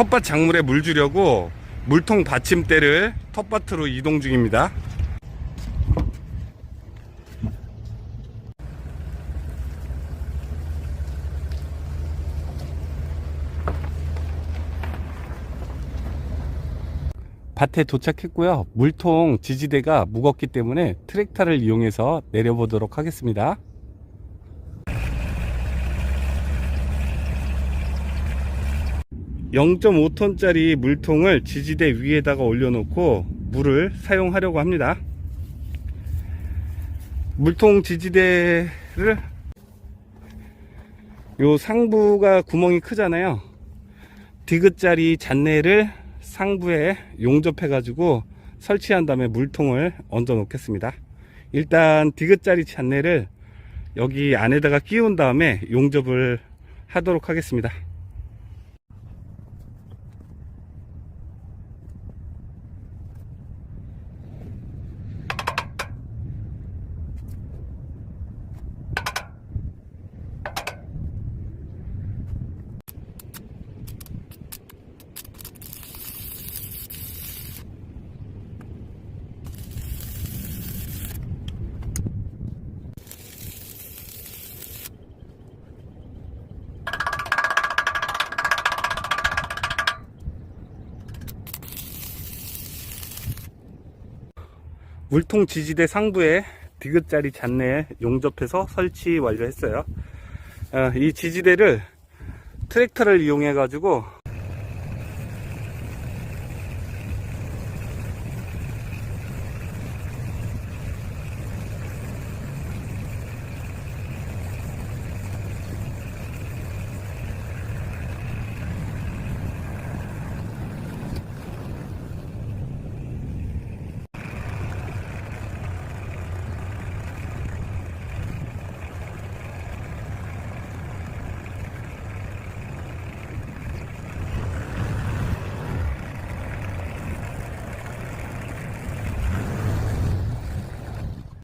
텃밭 작물에 물 주려고 물통 받침대를 텃밭으로 이동 중입니다. 밭에 도착했고요. 물통 지지대가 무겁기 때문에 트랙터를 이용해서 내려보도록 하겠습니다. 0.5톤짜리 물통을 지지대 위에다가 올려놓고 물을 사용하려고 합니다. 물통 지지대를 요 상부가 구멍이 크잖아요. 디귿자리 잔내를 상부에 용접해 가지고 설치한 다음에 물통을 얹어 놓겠습니다. 일단 디귿자리 잔내를 여기 안에다가 끼운 다음에 용접을 하도록 하겠습니다. 물통 지지대 상부에 디귿자리 잔내 용접해서 설치 완료했어요. 어, 이 지지대를 트랙터를 이용해 가지고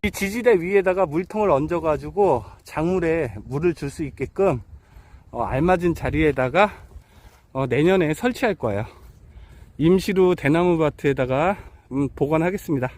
이 지지대 위에다가 물통을 얹어 가지고 작물에 물을 줄 수 있게끔 어, 알맞은 자리에다가 어, 내년에 설치할 거예요. 임시로 대나무 밭에다가 음, 보관하겠습니다.